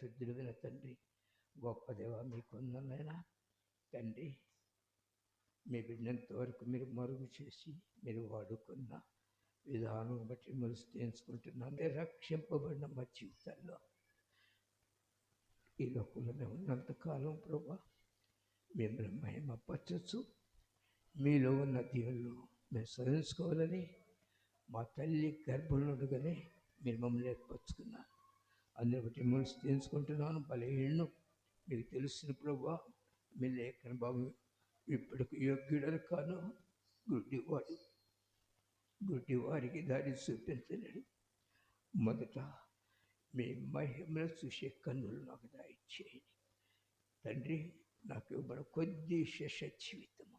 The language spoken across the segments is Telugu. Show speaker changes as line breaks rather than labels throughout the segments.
పరిశుద్ధుడైన తండ్రి గొప్ప దేవ మీకున్నైనా తండ్రి మీ బిడ్డంత వరకు మీరు మరుగు చేసి మీరు వాడుకున్న విధానం బట్టి మనసు తెలుసుకుంటున్నాను మీరు రక్షింపబడిన మా జీవితాల్లో ఈ లోకంలో మేము ఉన్నంతకాలం ప్రభా మిమ్మల్ని మహిమపరచచ్చు. మీలో ఉన్న దీవులు మేము సహించుకోవాలని మా తల్లి గర్భంలో ఉండగానే మీరు మమ్మల్ని ఏర్పరచుకున్నారు. అందుని బట్టి మనసు తెలుసుకుంటున్నాను. బలహీనం మీకు తెలిసిన ప్రభా మీ లేఖన బాబు ఇప్పటికి యోగ్యుడని కాను గుడ్డివాడు. గుడ్డివారికి దారి చూపించలేడు. మొదట మీ మహిమల చూసే కన్నులు నాకు దాయిచ్చేయండి. తండ్రి నాకు ఇవ్వబడ కొద్ది శేష జీవితము.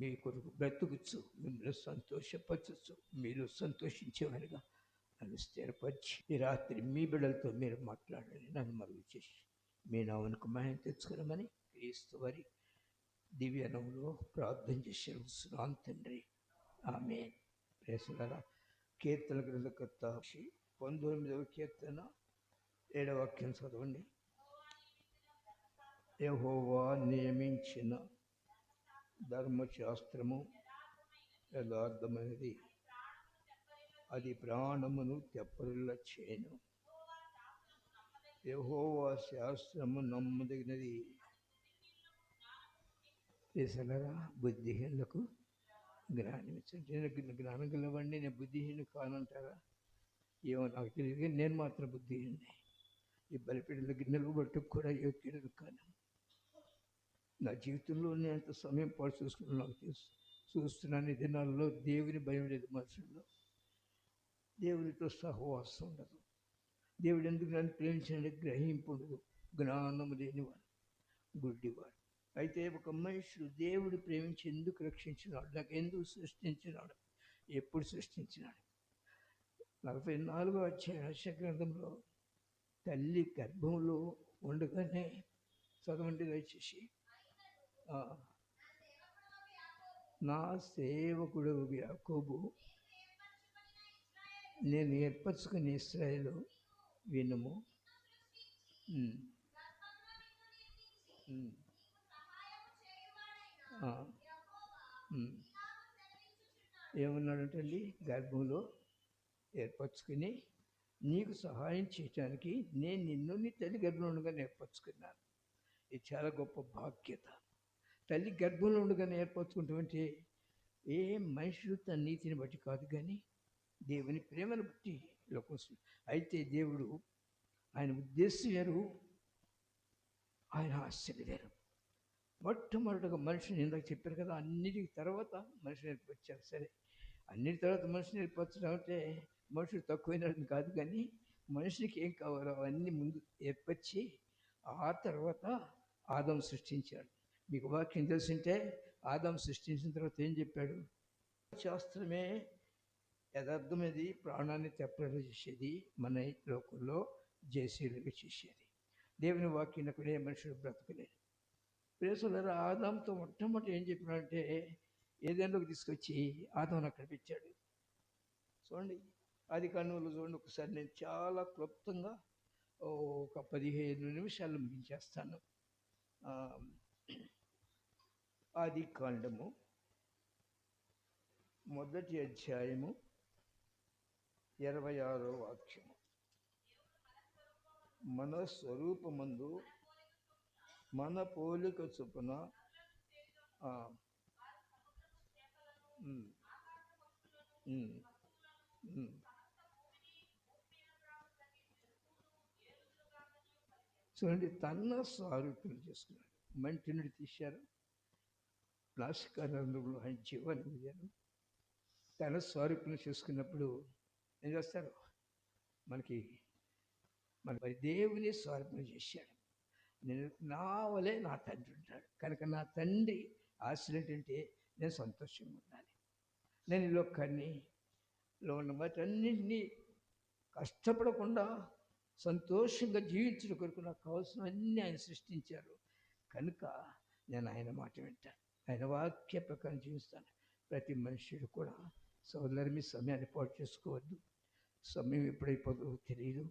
మీ కొరకు బ్రతుకుచ్చు మిమ్మల్ని సంతోషపరచచ్చు మీరు సంతోషించేవారుగా. నన్ను స్థిరపరిచి ఈ రాత్రి మీ బిడ్డలతో మీరు మాట్లాడాలి నన్ను మరుగు చేసి మీ నామనికి మహిమ తెచ్చుకురమని క్రీస్తు వారి దివ్యనంలో ప్రార్థన చేసేస్తున్నాను తండ్రి. ఆమె ప్రేసల కీర్తన గ్రంథకర్త పంతొమ్మిదవ కీర్తన ఏడవ వాక్యం చదవండి. యహోవా నియమించిన ధర్మశాస్త్రము యథార్థమైనది. అది ప్రాణమును తెప్పరుల చేయను యహోవా శాస్త్రము నమ్మదగినది. చేసలరా బుద్ధిహీనులకు జ్ఞానం జ్ఞానం గలవండి నేను బుద్ధిహీను కానంటారా? ఏమో నాకు తెలియదు నేను మాత్రం బుద్ధిహీనుడే ఈ బలిపీడల గిన్నెలు బట్టుకు కూడా యోగ్యుడు కాను. నా జీవితంలో నేను అంత సమయం పాటు చూసుకున్నాను నాకు తెలుసు. చూస్తున్నాను ఈ దినాల్లో దేవుని భయం లేదు మనుషుల్లో. దేవునితో సహవాసం ఉండదు. దేవుడు ఎందుకు నన్ను ప్రేమించండి గ్రహింపు ఉండదు జ్ఞానము లేనివాడు గుడ్డివాడు. అయితే ఒక మనుషుడు దేవుడు ప్రేమించి ఎందుకు రక్షించినాడు? నాకు ఎందుకు సృష్టించినాడు? ఎప్పుడు సృష్టించినాడు? నలభై నాలుగో అధ్యాయ గ్రంథంలో తల్లి గర్భంలో ఉండగానే చదవండి దయచేసి నా సేవకుడు యాకోబు నేను ఏర్పరచుకుని ఇస్రాయలు వినుము. ఉమ్, ఉమ్, ఏమన్నాడంటండి? గర్భంలో ఏర్పరచుకుని నీకు సహాయం చేయడానికి నేను నిన్ను నీ తల్లి గర్భంలో ఉండగా ఏర్పరచుకున్నాను. ఇది చాలా గొప్ప బాధ్యత తల్లి గర్భంలో ఉండగానే ఏర్పరచుకుంటామంటే ఏ మనుషులు తన నీతిని బట్టి కాదు కానీ దేవుని ప్రేమను బట్టి లోకొస్తుంది అయితే దేవుడు ఆయన ఉద్దేశం వేరు ఆయన ఆశ్చర్య వేరు. మొట్టమొదటిగా మనిషిని ఇందాక చెప్పారు కదా అన్నిటికి తర్వాత మనిషి నేర్పించారు సరే అన్నిటి తర్వాత మనిషి నేర్పించడం అంటే మనుషులు తక్కువైనది కాదు కానీ మనిషికి ఏం కావాలో అవన్నీ ముందు ఏర్పరిచి ఆ తర్వాత ఆదం సృష్టించాడు. మీకు వాక్యం తెలిసింటే ఆదం సృష్టించిన తర్వాత ఏం చెప్పాడు? శాస్త్రమే యథార్థమేది ప్రాణాన్ని తెప్పలు చేసేది మన లోకంలో జయశీలుగా చేసేది. దేవుని వాక్యం ఏ మనుషుడు బ్రతకలేదు. ప్రేసులరా ఆదాంతో మొట్టమొదటి ఏం చెప్పినాడంటే ఏదైనాలోకి తీసుకొచ్చి ఆదాం అక్కడ పెట్టాడు. చూడండి అది కన్నులు చూడండి ఒకసారి నేను చాలా క్లుప్తంగా ఓ ఒక పదిహేను నిమిషాలు ముగించేస్తాను. ఆది కాండము మొదటి అధ్యాయము ఇరవై ఆరో వాక్యము మన స్వరూపమందు మన పోలిక చొప్పున చూడండి తన సారూప్యం చేసుకున్నాడు. మంటినుడి తీశారు. ప్లాస్టిక్ రంగులో ఆయన జీవాన్ని తన స్వరూపం చేసుకున్నప్పుడు ఏం చేస్తారు? మనకి మన మరి దేవుని స్వరూపం చేశాడు. నేను నా వలే నా తండ్రి ఉంటాడు. కనుక నా తండ్రి ఆశలు ఏంటంటే నేను సంతోషంగా ఉండాలి. నేను ఈ లోకాన్ని లో ఉన్న వాటన్నింటినీ కష్టపడకుండా సంతోషంగా జీవించడం కొరకు నాకు కావాల్సినవన్నీ ఆయన సృష్టించారు. కనుక నేను ఆయన మాట వింటాను. ఆయన వాక్య ప్రకారం జీవిస్తాను. ప్రతి మనుషుడు కూడా సోదరు మీ సమయాన్ని పాటు చేసుకోవద్దు. సమయం ఎప్పుడైపోతుందో తెలియదు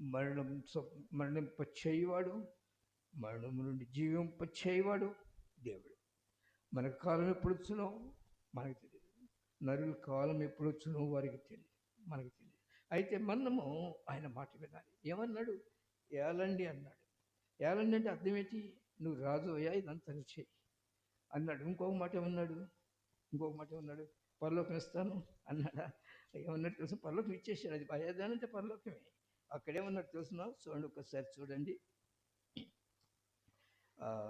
మరణం మరణింప మరణం నుండి జీవింప దేవుడు. మన కాలం ఎప్పుడు వచ్చినో మనకు తెలియదు నరుల కాలం ఎప్పుడు వచ్చునో వారికి తెలియదు మనకు తెలియదు అయితే మనము ఆయన మాట వినాలి. ఏమన్నాడు? ఏలండి అన్నాడు. ఏలండి అంటే అర్థం ఏంటి? నువ్వు రాజు అయ్యా ఇదంతా చేయి అన్నాడు. ఇంకొక మాట ఏమన్నాడు? ఇంకొక మాట ఏమన్నాడు? పరలోకం ఇస్తాను అన్నాడా? ఏమన్నట్టు తెలుసు. పరలోకం ఇచ్చేసాడు అది భయాదానంటే పరలోకమే. అక్కడేమన్నట్టు తెలుసునా చూడండి ఒకసారి చూడండి.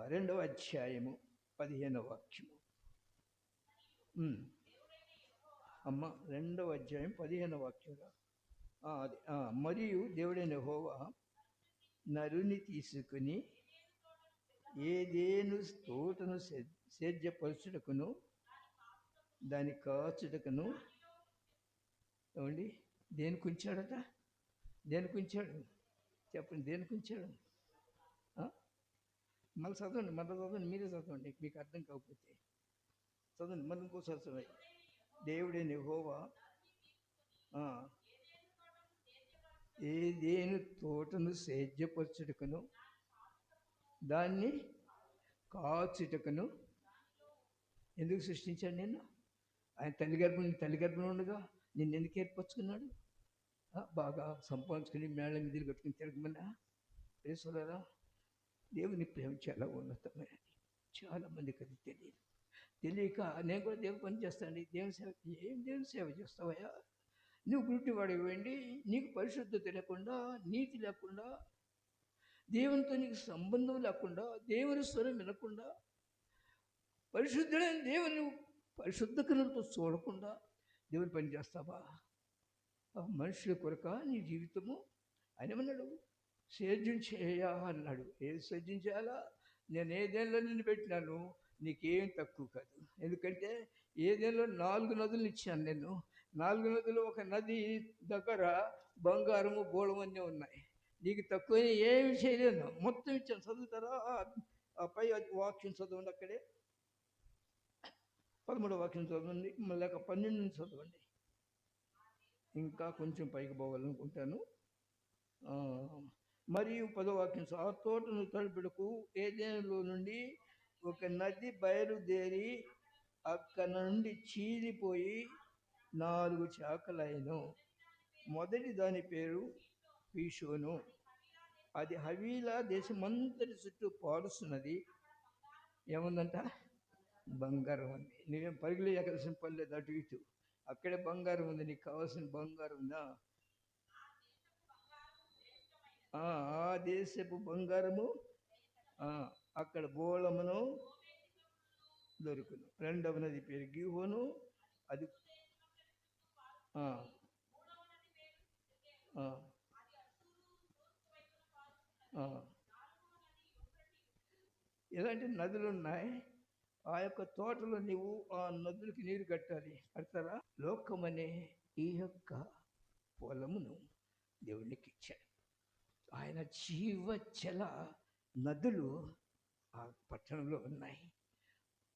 రెండవ అధ్యాయము పదిహేనవ వాక్యము అమ్మ రెండవ అధ్యాయం పదిహేనవ వాక్యంగా అది మరియు దేవుడైన హోవా నరుని తీసుకుని ఏదేను తోటను సేద్యపరచుటకును దాని కాచుటకును ఏమండి? దేనికి ఉంచాడట దేనికి ఉంచాడు చెప్పండి దేనికి ఉంచాడు మళ్ళీ చదవండి మళ్ళీ చదవండి మీరే చదవండి మీకు అర్థం కాకపోతే. చదవండి మళ్ళీ ఇంకోసారి చదవండి. దేవుడైన హోవా ఏదేను తోటను సేద్యపరచుటకును దాన్ని కాచుటకును ఎందుకు సృష్టించాడు నేను ఆయన తల్లి గర్భం తల్లి గర్భం ఉండగా? నిన్ను ఎందుకు ఏర్పరచుకున్నాడు బాగా సంపాదించుకుని మేళ మిదిలు కట్టుకుని తిరగమన్నా? ప్రేసులరా దేవుని ప్రేమ చాలా ఉన్నతమైనది చాలా మందికి అది తెలియదు. తెలియక నేను కూడా దేవుని పని చేస్తాను దేవుని సేవ ఏం దేవుని సేవ చేస్తావయ్యా? నువ్వు గుడ్డివాడు ఇవ్వండి నీకు పరిశుద్ధత లేకుండా నీతి లేకుండా దేవునితో నీకు సంబంధం లేకుండా దేవుని స్వరం వినకుండా పరిశుద్ధుడైన దేవుని పరిశుద్ధ కనులతో చూడకుండా దేవుని పని చేస్తావా? ఆ మనుషుల కొరక నీ జీవితము? ఆయన ఏమన్నాడు? సేద్యం చేయ అన్నాడు. ఏది సేద్యం చేయాలా? నేను ఏదేళ్ళలో నిన్ను పెట్టినాను? నీకేం తక్కువ కాదు. ఎందుకంటే ఏదేళ్ళలో నాలుగు నదులు ఇచ్చాను నేను. నాలుగు నదులు ఒక నది దగ్గర బంగారము గోళం అన్నీ ఉన్నాయి. నీకు తక్కువ ఏమి చేయలేను. మొత్తం ఇచ్చాను. చదువుతారా? ఆ- ఆ పై వాక్యం చదవండి అక్కడే. పదమూడవ వాక్యం చదవండి మళ్ళీ లేక పన్నెండు నుంచి చదవండి. ఇంకా కొంచెం పైకి పోవాలనుకుంటాను. మరియు పదవ వాక్యం ఆ తోటను తలుపులకు ఏదేనులో నుండి ఒక నది బయలుదేరి అక్కడ నుండి చీలిపోయి నాలుగు చాకలైను. మొదటి దాని పేరు పీషోను. అది హవీలా దేశమంతటి చుట్టూ పారుస్తున్నది. ఏముందంట? బంగారం ఉంది. నేను పరుగులు ఎక్కడాల్సిన పని లేదు అటు ఇటు. అక్కడే బంగారం ఉంది నీకు కావాల్సిన బంగారం ఉందా? ఆ దేశపు బంగారము అక్కడ బోళమును దొరుకును. రెండవ నది పేరు గిహోను అది ఇలాంటి ఎలాంటి నదులు ఉన్నాయి? ఆ యొక్క తోటలో నీవు ఆ నదులకి నీరు కట్టాలి. కడతారా? లోకమనే ఈ యొక్క పొలమును దేవునికి ఇచ్చాడు ఆయన జీవజల నదులు ఆ పట్టణంలో ఉన్నాయి.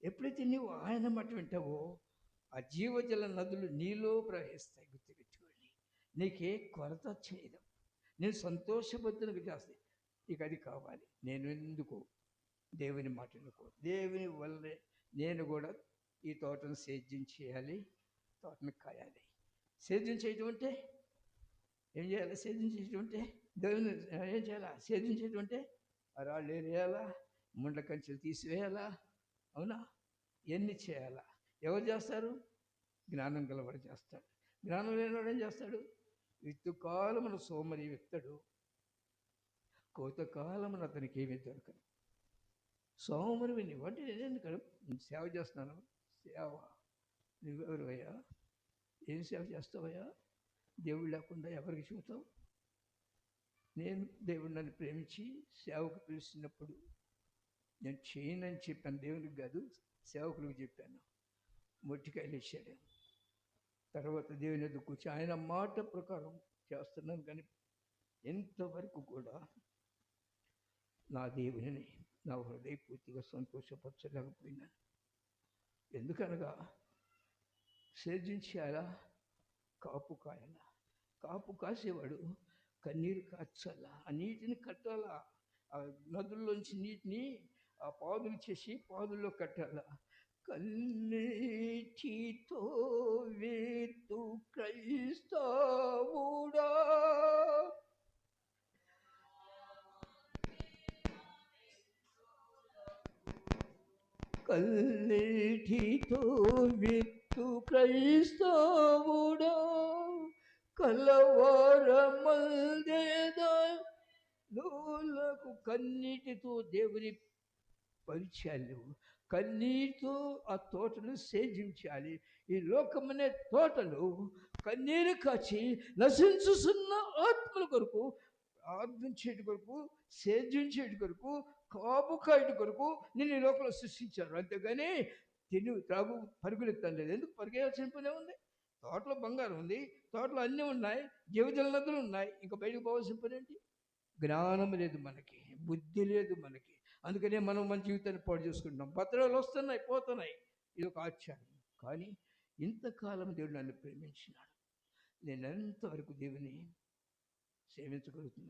ఎప్పుడైతే నీవు ఆయన మాట వింటావో ఆ జీవజల నదులు నీలో ప్రవహిస్తాయి. గుర్తుపెట్టుకోండి. నీకే కొరత చేయదు. నేను సంతోషబద్ధులకు చేస్తాయి నీకు అది కావాలి. నేను ఎందుకు దేవుని మాట దేవుని వల్లే నేను కూడా ఈ తోటను సేద్యం చేయాలి తోటను కాయాలి. సేద్యం చేయటం అంటే ఏం చేయాలి? సేద్యం చేయటం అంటే దేవుని ఏం చేయాలా? సేద్యం చేయటం అంటే రాళ్ళు ఏరేయాలా ముండ్ల కంచెలు తీసివేయాలా? అవునా? ఎన్ని చేయాలా? ఎవరు చేస్తారు? జ్ఞానం గలవాడు చేస్తాడు. జ్ఞానం లేనివాడు ఏం చేస్తాడు? విత్తుకాలమున సోమరి విత్తడు కోతకాలమున అతనికి ఏమీ దొరకదు. సోమరు విని వంటి నేను ఇక్కడ సేవ చేస్తున్నాను. సేవ. నువ్వెవరు అయ్యా? ఏం సేవ చేస్తావయ్యా? దేవుడు లేకుండా ఎవరికి చెబుతావు? నేను దేవుడు నన్ను ప్రేమించి సేవకు పిలిచినప్పుడు నేను చేయనని చెప్పాను. దేవునికి కాదు సేవకులకు చెప్పాను. మొట్టికాయలు ఇచ్చాడు. తర్వాత దేవుని ఎదురు కూర్చో. ఆయన మాట ప్రకారం చేస్తున్నాను. కానీ ఎంతవరకు కూడా నా దేవుని నా హృదయపూర్తిగా సంతోషపరచలేకపోయినాను ఎందుకనగా సేర్జించాలా? కాపు కాయాలా కాపు కాసేవాడు కన్నీరు కాచాలా? ఆ నీటిని కట్టాలా? ఆ నదుల్లోంచి నీటిని ఆ పాదులు చేసి పాదుల్లో కట్టాలా? కన్నీటితో వేతు క్రైస్తావు కన్నీటితో విత్తు క్రైస్తవుడా కలవరమల్దేదా. నూలకు కన్నీటితో దేవుని పరిచయాలు కన్నీటితో ఆ తోటను సేజించాలి ఈ లోకమనే తోటలు కన్నీరు కాచి నశించుతున్న ఆత్మల కొరకు ప్రార్థించేటి కొరకు సేద్యం కొరకు కాపు కొరకు నేను ఈ లోకంలో సృష్టించారు. అంతేగాని తిని త్రాగు పరుగులెత్తాను లేదు. ఎందుకు? పరిగెయాల్సిన పనే ఉంది. తోటలో బంగారం ఉంది. తోటలో అన్నీ ఉన్నాయి. జీవజల నదులు ఉన్నాయి. ఇంకా బయటకు పోవాల్సిన పని ఏంటి? జ్ఞానం లేదు మనకి. బుద్ధి లేదు మనకి. అందుకనే మనం మన జీవితాన్ని పాడు చేసుకుంటున్నాం. పత్రాలు వస్తున్నాయి పోతున్నాయి. ఇది ఒక ఆశ్చర్యం కానీ ఇంతకాలం దేవుడు నన్ను ప్రేమించినాడు. నేను ఎంతవరకు దేవుని సేవించగలుగుతున్నాను?